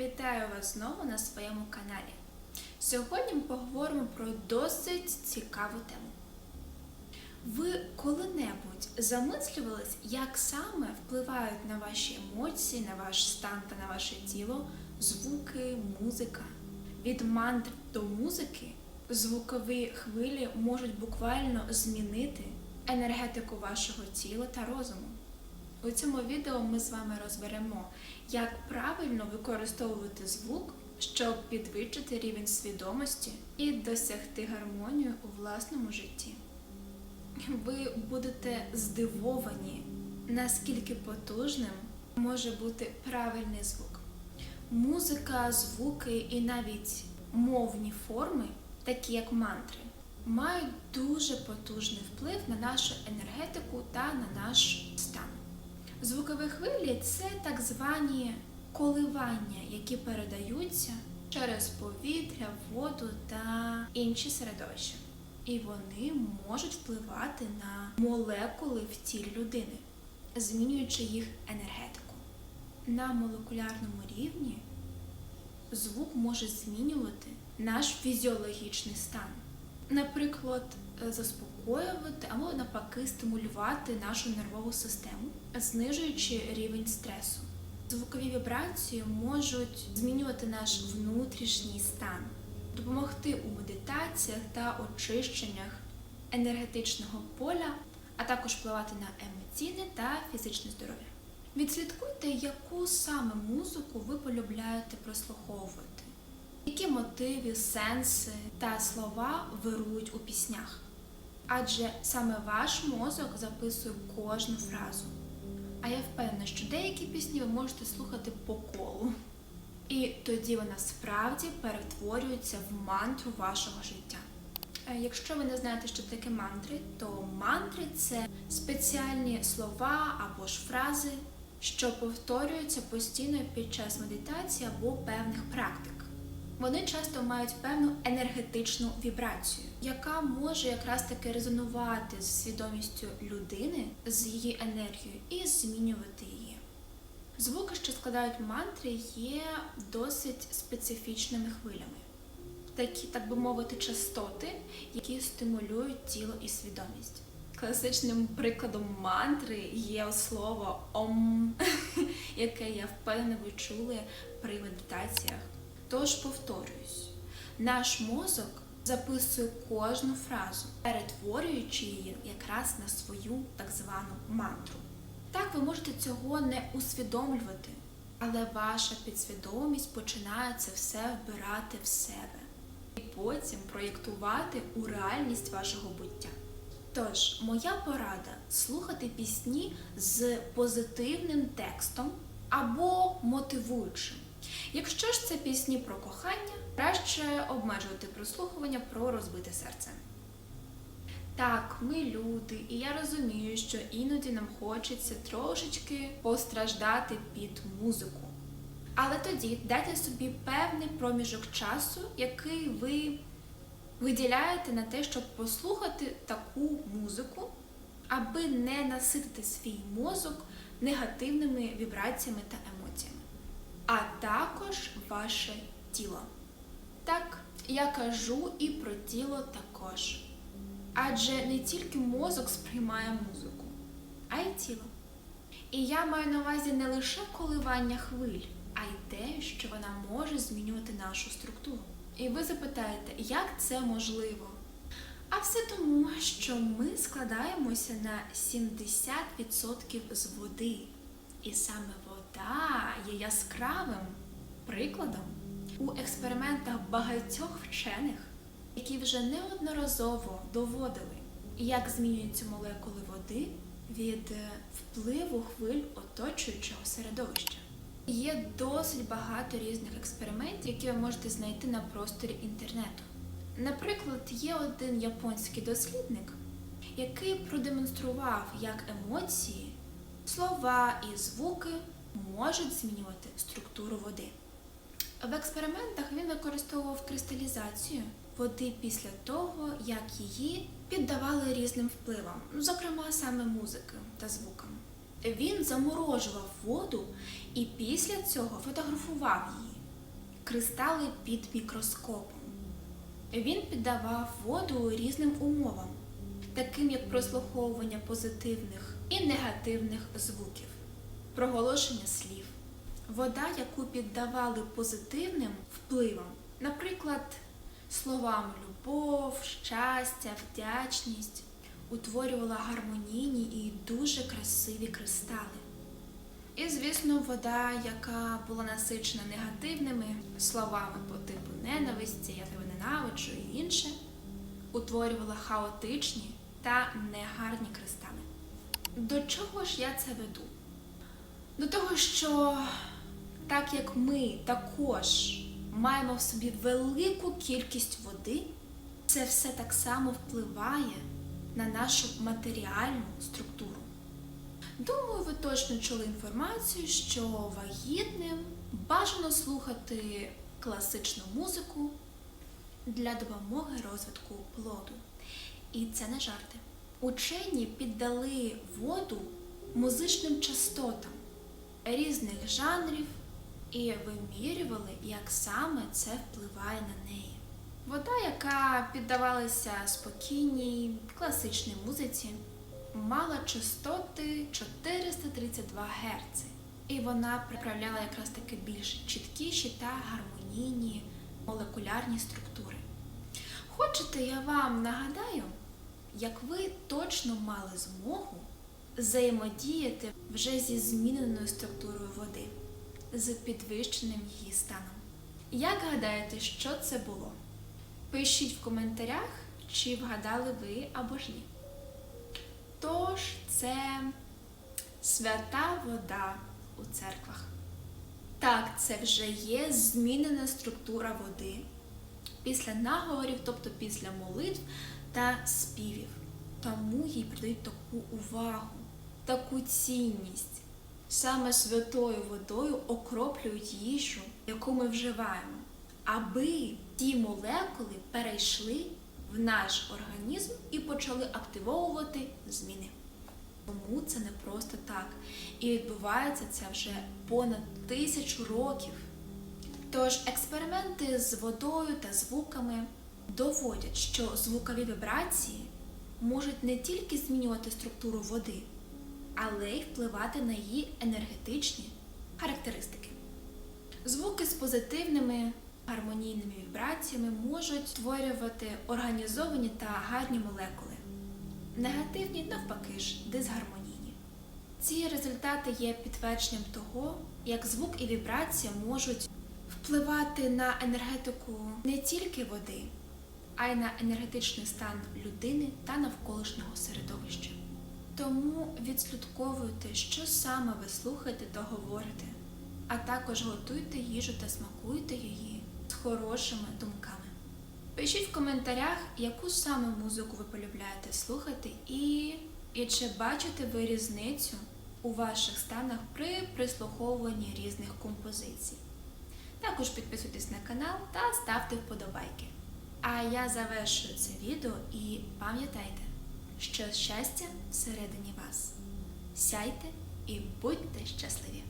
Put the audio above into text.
Вітаю вас знову на своєму каналі. Сьогодні ми поговоримо про досить цікаву тему. Ви коли-небудь замислювались, як саме впливають на ваші емоції, на ваш стан та на ваше тіло звуки, музика? Від мантр до музики звукові хвилі можуть буквально змінити енергетику вашого тіла та розуму. У цьому відео ми з вами розберемо, як правильно використовувати звук, щоб підвищити рівень свідомості і досягти гармонію у власному житті. Ви будете здивовані, наскільки потужним може бути правильний звук. Музика, звуки і навіть мовні форми, такі як мантри, мають дуже потужний вплив на нашу енергетику та на наш стан. Звукові хвилі це так звані коливання, які передаються через повітря, воду та інші середовища. І вони можуть впливати на молекули в тілі людини, змінюючи їх енергетику. На молекулярному рівні звук може змінювати наш фізіологічний стан. Наприклад, заспокоювати або навпаки стимулювати нашу нервову систему, знижуючи рівень стресу. Звукові вібрації можуть змінювати наш внутрішній стан, допомогти у медитаціях та очищеннях енергетичного поля, а також впливати на емоційне та фізичне здоров'я. Відслідкуйте, яку саме музику ви полюбляєте прослуховувати, які мотиви, сенси та слова вирують у піснях. Адже саме ваш мозок записує кожну фразу. А я впевнена, що деякі пісні ви можете слухати по колу. І тоді вона справді перетворюється в мантру вашого життя. Е, Якщо ви не знаєте, що таке мантри, то мантри це спеціальні слова або ж фрази, що повторюються постійно під час медитації або певних практик. Вони часто мають певну енергетичну вібрацію, яка може якраз таки резонувати з свідомістю людини, з її енергією і змінювати її. Звуки, що складають мантри, є досить специфічними хвилями, такі, так би мовити, частоти, які стимулюють тіло і свідомість. Класичним прикладом мантри є слово ом, яке я впевнена ви чули при медитаціях. Тож повторююсь, наш мозок записує кожну фразу, перетворюючи її якраз на свою так звану мантру. Так ви можете цього не усвідомлювати, але ваша підсвідомість починає це все вбирати в себе і потім проєктувати у реальність вашого буття. Тож, моя порада слухати пісні з позитивним текстом або мотивуючим. Якщо ж це пісні про кохання, краще обмежувати прослухування про розбите серце. Так, ми люди, і я розумію, що іноді нам хочеться трошечки постраждати під музику. Але тоді дайте собі певний проміжок часу, який ви виділяєте на те, щоб послухати таку музику, аби не наситити свій мозок негативними вібраціями та емоціями а також ваше тіло. Так, я кажу і про тіло також. Адже не тільки мозок сприймає музику, а й тіло. І я маю на увазі не лише коливання хвиль, а й те, що вона може змінювати нашу структуру. І ви запитаєте, як це можливо? А все тому, що ми складаємося на 70% з води. І саме вода є яскравим прикладом у експериментах багатьох вчених, які вже неодноразово доводили, як змінюються молекули води від е, впливу хвиль оточуючого середовища. Є досить багато різних експериментів, які ви можете знайти на просторі інтернету. Наприклад, є один японський дослідник, який продемонстрував, як емоції слова і звуки можуть змінювати структуру води. В експериментах він використовував кристалізацію води після того, як її піддавали різним впливам, зокрема саме музики та звукам. Він заморожував воду і після цього фотографував її. кристали під мікроскопом. Він піддавав воду різним умовам, таким як прослуховування позитивних і негативних звуків, проголошення слів. Вода, яку піддавали позитивним впливам, наприклад, словам любов, щастя, вдячність, утворювала гармонійні і дуже красиві кристали. І, звісно, вода, яка була насичена негативними словами по типу ненависті, я тебе ненавиджу і інше, утворювала хаотичні та негарні кристали. До чого ж я це веду? До того, що так як ми також маємо в собі велику кількість води, це все так само впливає на нашу матеріальну структуру. Думаю, ви точно чули інформацію, що вагітним бажано слухати класичну музику для допомоги розвитку плоду. І це не жарти. Учені піддали воду музичним частотам різних жанрів і вимірювали, як саме це впливає на неї. Вода, яка піддавалася спокійній класичній музиці, мала частоти 432 Гц. І вона приправляла якраз таки більш чіткіші та гармонійні молекулярні структури. Хочете, я вам нагадаю, як ви точно мали змогу взаємодіяти вже зі зміненою структурою води, з підвищеним її станом. Як гадаєте, що це було? Пишіть в коментарях, чи вгадали ви або ж ні. Тож це свята вода у церквах. Так, це вже є змінена структура води після наговорів, тобто після молитв та співів. Тому їй придають таку увагу, таку цінність. Саме святою водою окроплюють їжу, яку ми вживаємо, аби ті молекули перейшли в наш організм і почали активовувати зміни. Тому це не просто так. І відбувається це вже понад тисячу років. Тож експерименти з водою та звуками доводять, що звукові вібрації можуть не тільки змінювати структуру води, але й впливати на її енергетичні характеристики. Звуки з позитивними гармонійними вібраціями можуть створювати організовані та гарні молекули. Негативні, навпаки ж, дисгармонійні. Ці результати є підтвердженням того, як звук і вібрація можуть впливати на енергетику не тільки води, а й на енергетичний стан людини та навколишнього середовища. Тому відслідковуйте, що саме ви слухаєте та говорите, а також готуйте їжу та смакуйте її з хорошими думками. Пишіть в коментарях, яку саме музику ви полюбляєте слухати, і, і чи бачите ви різницю у ваших станах при прислуховуванні різних композицій. Також підписуйтесь на канал та ставте вподобайки. А я завершую це відео і пам'ятайте, що щастя всередині вас. Сяйте і будьте щасливі!